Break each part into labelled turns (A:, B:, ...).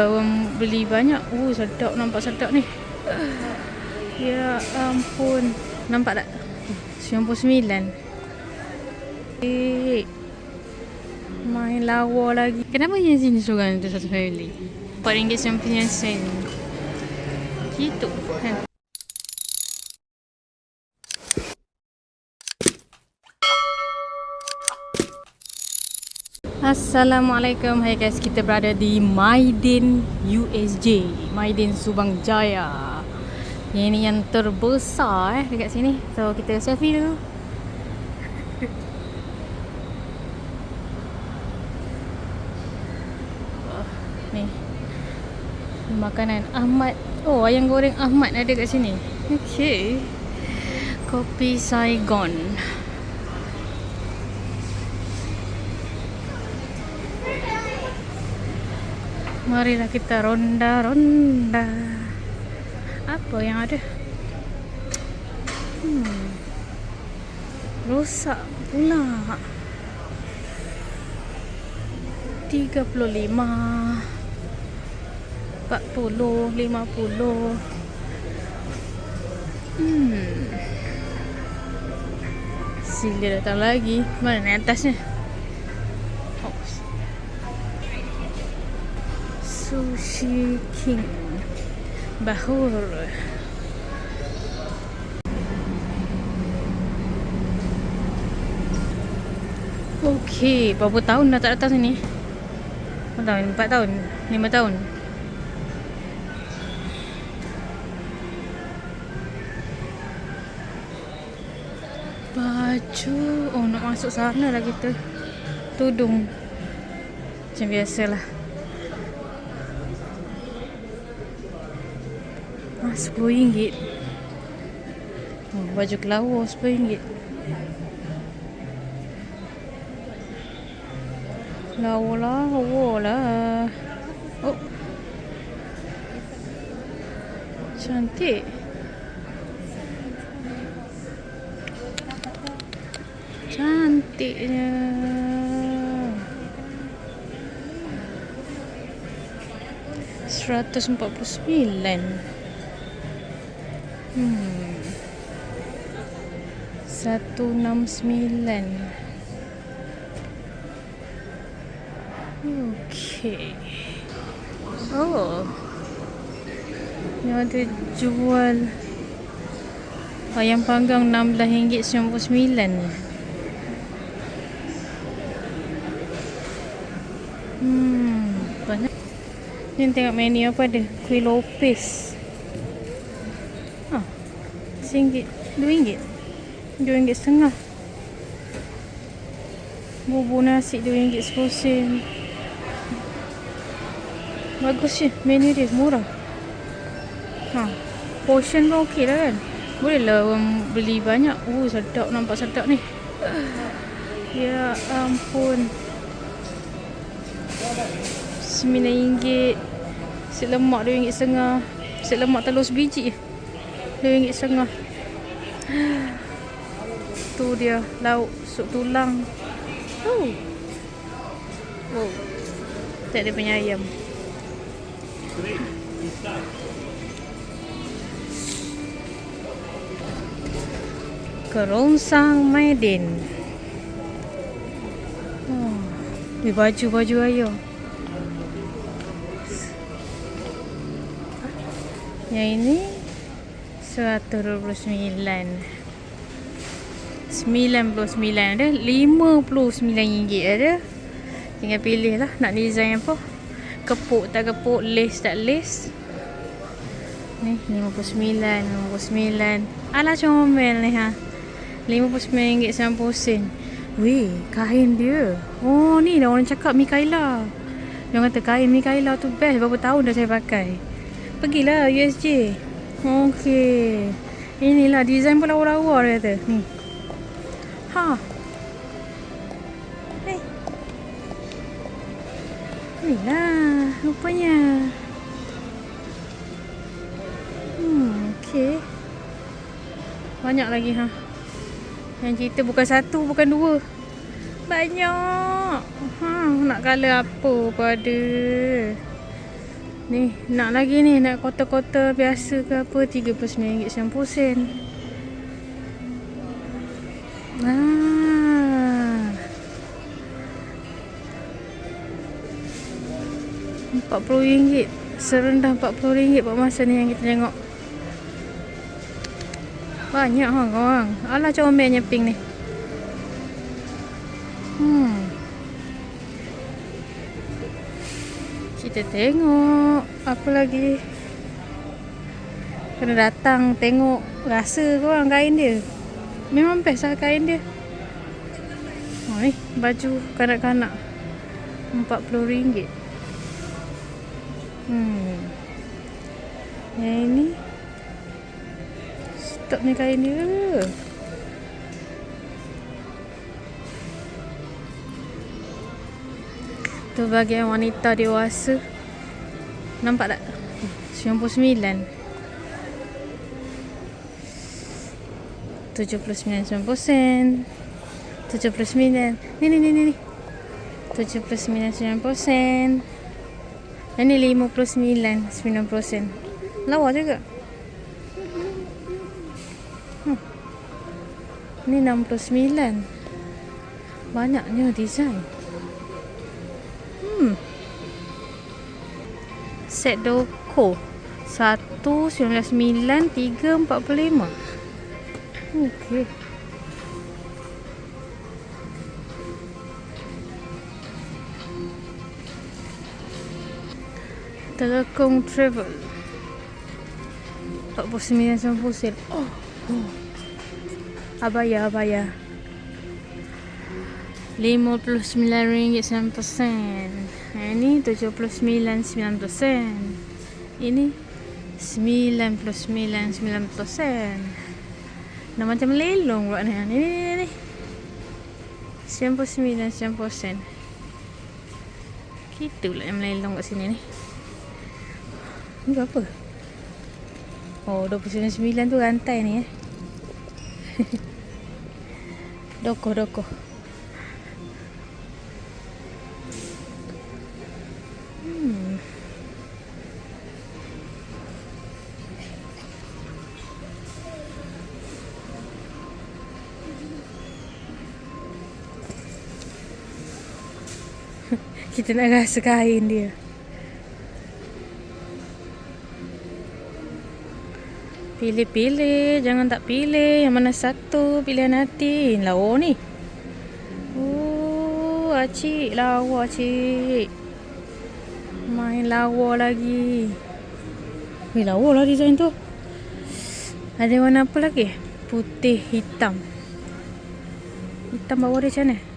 A: Orang beli banyak. Oh, sedap. Nampak sedap ni. Ya ampun. Nampak tak? 99. Eh. Main lawa lagi. Kenapa yang sini seorang tu satu family? RM4.99 Gitu kan? Assalamualaikum. Hai guys Kita berada di Maidin USJ Maidin Subang Jaya. Ini yang terbesar eh Dekat sini. So kita selfie dulu. Ni. Makanan Ahmad. Oh ayam goreng Ahmad ada kat sini. Okay Kopi Saigon Marilah kita ronda-ronda. Apa yang ada? Hmm. Rosak pula. 35 40 50 Hmm. Sila datang lagi. Mana naik atasnya? Sushi King Bahur Okey, berapa tahun dah tak datang sini? Berapa tahun? Empat tahun? Lima tahun? Baju Oh nak masuk sana lah kita Tudung Macam biasalah RM10 oh, Baju kelawar RM10 Lawa lah Lawa lah. Oh. Cantik. Cantiknya. Seratus empat puluh sembilan. Hmm. Satu enam sembilan. Okey. Oh. Yang ada jual ayam panggang RM16.99. Hmm, banyak. Ni tengok menu apa ada? Kuih lopis. Ah, RM1. RM2. RM2 setengah. Bubur nasi RM2 sepuluh sen. Bagus je menu dia murah. Ha, portion pun okey lah kan. Boleh lah orang beli banyak. Oh sedap nampak sedap ni. Ya ampun. RM9. Nasi lemak RM2 setengah. Nasi lemak telur sebiji. RM2 setengah. Tu dia lauk sup tulang. Oh. Oh. Tak ada punya ayam. Kerongsang Maidin. Oh. Ni baju-baju ayam. Yang ini RM129 RM99 ada RM59 ada. Tinggal pilih lah nak design apa. Kepuk tak kepuk, lace tak lace. Ni RM59 RM59 Alah comel ni ha. RM59.90 Weh, kain dia. Oh ni dah orang cakap Mikaela Dia kata kain Mikaela tu best. Berapa tahun dah saya pakai? Pergilah USJ Okey. Inilah design pun lawa-lawa dia kata Ni. Ha. Hei Inilah Rupanya. Hmm Okey. Banyak lagi ha. Yang cerita bukan satu Bukan dua. Banyak. Ha Nak colour apa pun ada Ni, nak lagi ni, nak kota-kota biasa ke apa, RM39.90. Ah. RM40. Serendah RM40 buat masa ni yang kita tengok. Banyak ha korang. Alah comelnya pink ni. Kita tengok apa lagi. Kena datang tengok rasa korang kain dia. Memang best lah kain dia. Oh ni baju kanak-kanak. RM40. Hmm. Yang ini Stop ni kain dia. Tu bagian wanita dewasa. Nampak tak? 99. 79 sen. 79. Ni ni ni ni ni. 79 sen. Yang ni 59 90 sen. Lawa juga. Hmm. Ni 69. Banyaknya design. Set doko. 199 345. Okey. Telekong Travel 49.90 sen oh. oh. Abaya, abaya RM59.90 Ini RM79.90 Ini RM99.90 Dah macam lelong buat ni Ni, ni, ni, ni. RM99.90 Kita pula yang melelong kat sini ni Ni apa? Oh, 29 tu rantai ni eh. doko, doko. Kita nak rasa kain dia. Pilih-pilih, jangan tak pilih. Yang mana satu pilihan hati. Lawa ni. Oh, acik lawa acik. Main lawa lagi. Weh, lawa lah design tu. Ada warna apa lagi? Putih, hitam. Hitam bawah dia macam mana?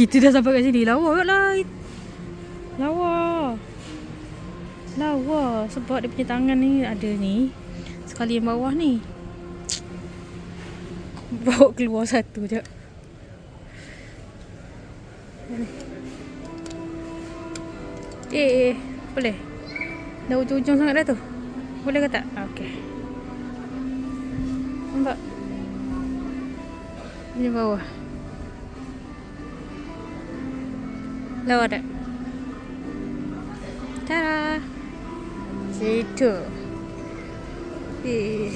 A: Kita dah sampai kat sini. Lawa lah. Lawa. Lawa sebab dia punya tangan ni ada ni. Sekali yang bawah ni. Bawa keluar satu je. Eh, eh, boleh. Dah ujung-ujung sangat dah tu. Boleh ke tak? Ah, okey. Nampak? Ini bawah. Lawa tak? Tada! Situ. Eh.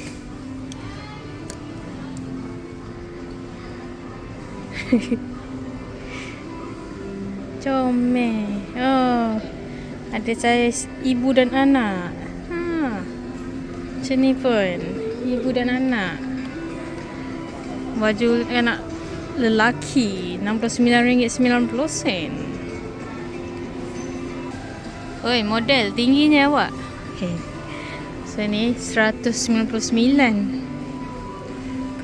A: Comel. Oh. Ada saya ibu dan anak. Ha. Macam ni pun. Ibu dan anak. Baju anak lelaki RM69.90. Oi, model tingginya awak. Okay. So ni 199.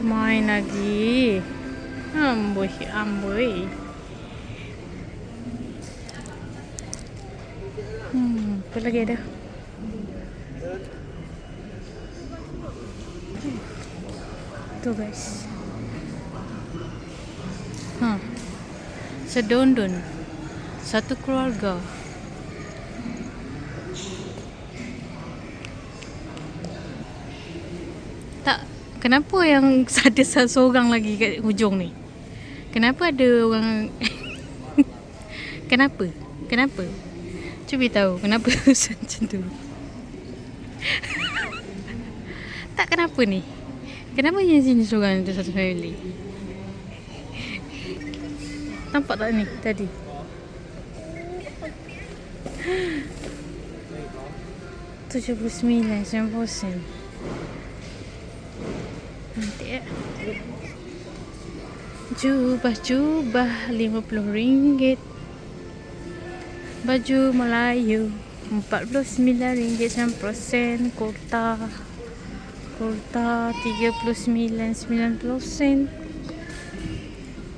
A: Kemain lagi. Amboi, amboi. Hmm, apa lagi ada? Tu guys. Ha. Sedondon. Satu keluarga. Kenapa yang ada seorang lagi kat hujung ni? Kenapa ada orang Kenapa? Kenapa? Cuba tahu kenapa macam tu. tak kenapa ni? Kenapa yang sini seorang tu satu family? Nampak tak ni tadi? Tujuh puluh sembilan, sembilan puluh sen. Jubah jubah lima puluh ringgit. Baju Melayu empat puluh sembilan ringgit sembilan puluh sen. Kurta kurta tiga puluh sembilan sembilan puluh sen.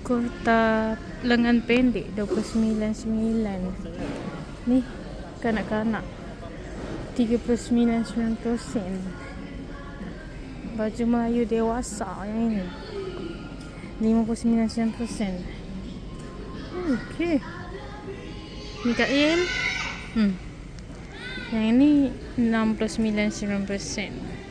A: Kurta lengan pendek dua puluh sembilan sembilan. Ni kanak-kanak tiga puluh sembilan sembilan puluh sen. Baju Melayu dewasa yang ini. 59% Okey. Mikael hmm. Yang ini 69%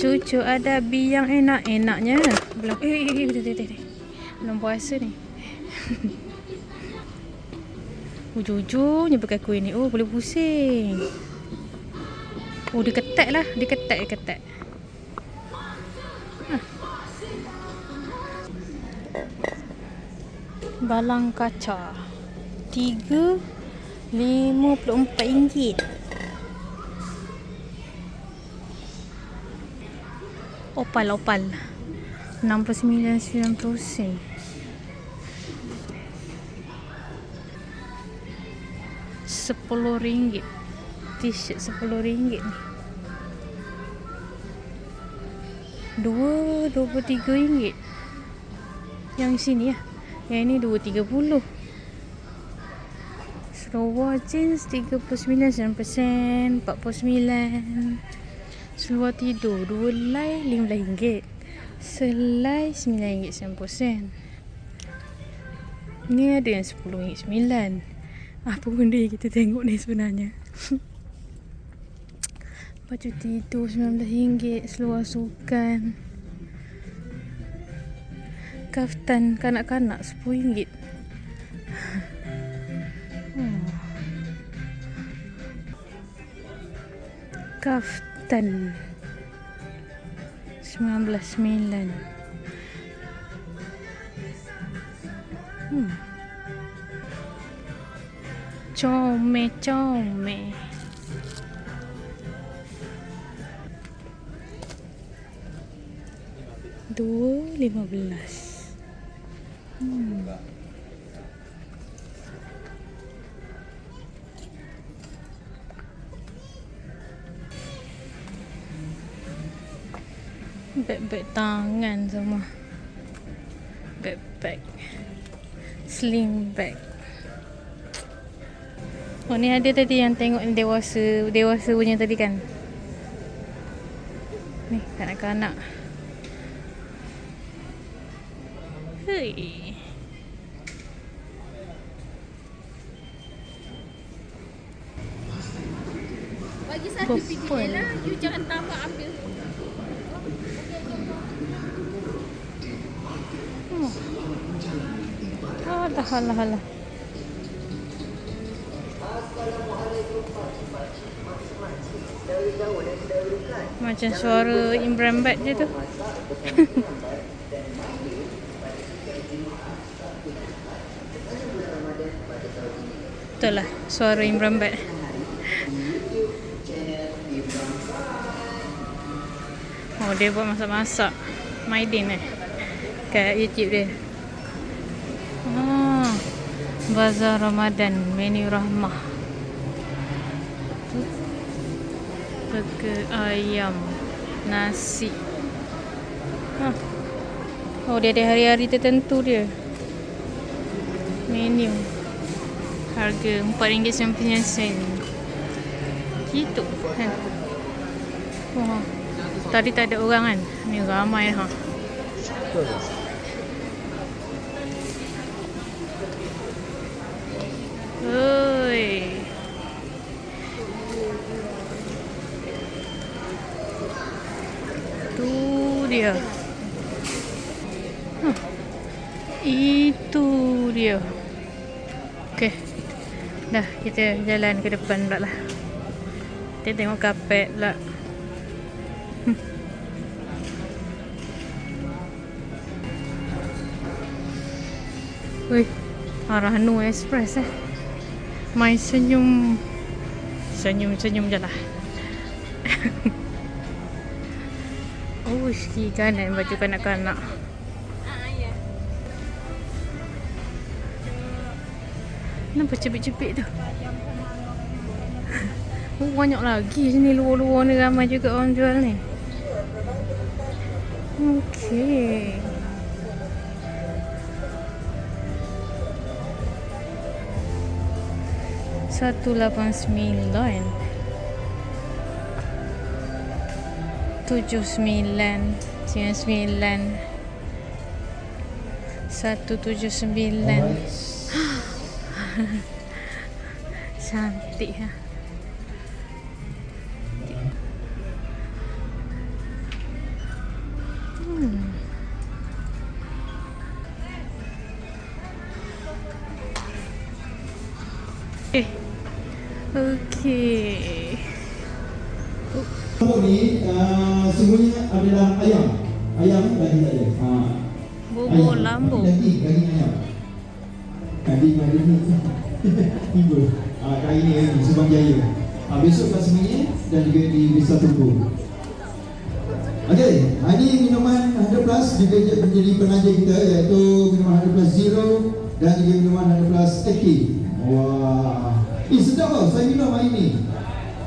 A: Cucu ada biang enak-enaknya. Belum. Eh, eh, eh, eh, eh, eh. Belum puasa ni. Ujung-ujungnya pakai kuih ni. Oh, boleh pusing Oh dia ketat lah. Dia ketat dia ketat ha. Balang kaca. Tiga Lima puluh empat ringgit. Opal opal. Enam puluh sembilan sembilan puluh sen. Sepuluh ringgit t-shirt RM10 ni. Dua RM23. Yang sini ya. Yang ini RM2.30. Seluar jeans 39% 49. Seluar tidur dua helai RM15. Selai RM9.90. Ni ada yang RM10.9. Apa benda yang kita tengok ni sebenarnya? Lepas tu tidur RM19 seluar sukan Kaftan kanak-kanak RM10. Kaftan RM19.9 Hmm. Chome, chome. tua 15 hmm. Bag-bag tangan semua. Bag-bag. Sling bag. Oh ni ada tadi yang tengok ni dewasa Dewasa punya tadi kan? Ni Kanak-kanak.
B: Bagi satu lah. You jangan tambah ambil.
A: Oh. Alah, alah, alah. Macam suara Imran Bat je tu. Betul lah suara Imran Bat. Oh dia buat masak-masak. Maidin eh. Kat YouTube dia. Ah, Bazar Ramadan menu rahmah. Burger ayam nasi. Ah. Oh dia ada hari-hari tertentu dia. Menu harga RM4.90 gitu kan? Oh, tadi tak ada orang kan? Ni ramai ha. Oi. Kita jalan ke depan pula lah. Kita tengok kapet pula. Wih, Arahnu Express eh. Main senyum. Senyum-senyum je lah. oh, ski kanan baju kanak-kanak. Kenapa cepik-cepik tu? Oh, banyak lagi sini luar-luar ni ramai juga orang jual ni. Okey. Satu lapan sembilan Tujuh sembilan Sembilan sembilan Satu tujuh sembilan Cantik ha. Hmm. Eh. Okey.
C: Kelompok ni uh, semuanya adalah ayam. Ayam lagi tak ada. Ha.
A: Bubur
C: ayam.
A: lambu.
C: Daging, daging ayam. Daging ayam ni. Tiba. Ah, kali ni ni Subang Jaya. Ah, besok kelas semuanya dan juga di Vista Tunggu. Okey, ah, ini minuman 100 plus juga menjadi penaja kita iaitu minuman 100 plus Zero dan juga minuman 100 plus Eki. Wah. Eh sedap tau, saya minum hari ni.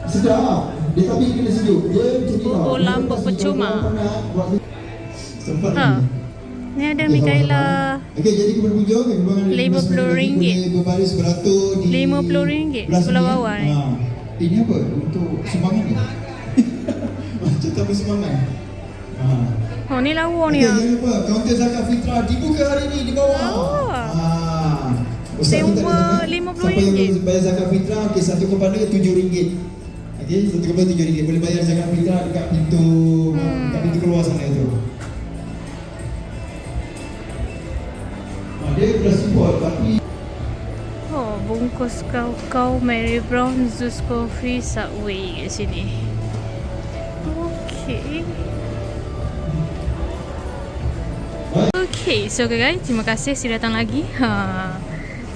C: Sedap. Dia tapi kena sejuk. Dia macam ni tau.
A: Bubur lambuk percuma.
C: Sempat
A: Ha.
C: ni.
A: Ni ada
C: Okey,
A: Mikaela.
C: Okey, jadi kepada kebimbangan dari
A: RM50
C: Dinas Pendidikan boleh berbaris beratur di
A: RM50
C: belah
A: sebelah bawah ni.
C: Ha. Ini apa? Untuk sumbangan ni? Macam tapi sumbangan. Ha.
A: Oh ni lawa
C: Okey,
A: ni ah.
C: jangan lupa, kaunter zakat fitrah dibuka hari ini di bawah.
A: Oh.
C: Ha. Ustaz
A: Sewa
C: minta zakat.
A: RM50.
C: Siapa yang bayar zakat fitrah, okey, satu kepada RM7. Okey, satu kepada RM7. Boleh bayar zakat fitrah dekat pintu,
A: Hmm.
C: dekat pintu keluar sana tu.
A: Bungkus kau-kau Mary Brown Zeus Coffee Subway kat sini. Okay. Okay, so okay guys, terima kasih sudah datang lagi. Ha.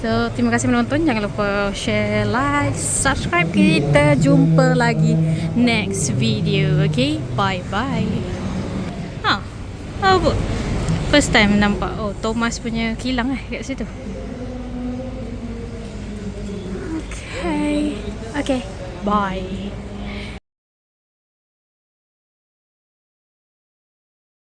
A: So, terima kasih menonton. Jangan lupa share, like, subscribe. Kita jumpa lagi next video. Okay, bye-bye. Ha, apa? First time nampak. Oh, Thomas punya kilang eh kat situ. Okay. Bye.